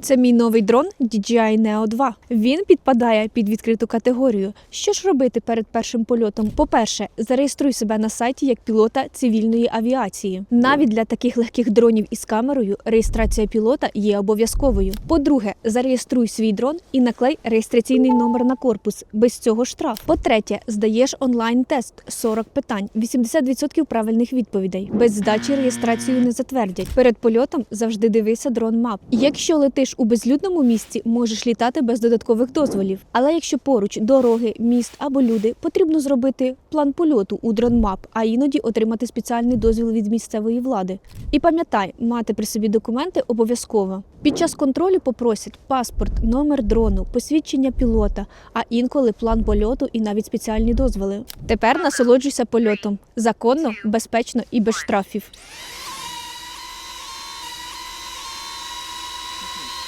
Це мій новий дрон DJI Neo 2. Він підпадає під відкриту категорію. Що ж робити перед першим польотом? По-перше, зареєструй себе на сайті як пілота цивільної авіації. Навіть для таких легких дронів із камерою реєстрація пілота є обов'язковою. По-друге, зареєструй свій дрон і наклей реєстраційний номер на корпус. Без цього штраф. По-третє, здаєш онлайн-тест 40 питань, 80% правильних відповідей. Без здачі реєстрацію не затвердять. Перед польотом завжди дивися дрон мап. Якщо летиш у безлюдному місці, можеш літати без додаткових дозволів. Але якщо поруч дороги, міст або люди, потрібно зробити план польоту у дрон мап, а іноді отримати спеціальний дозвіл від місцевої влади. І пам'ятай, мати при собі документи обов'язково. Під час контролю попросять паспорт, номер дрону, посвідчення пілота, а інколи план польоту і навіть спеціальні дозволи. Тепер насолоджуйся польотом законно, безпечно і без штрафів. Thank you.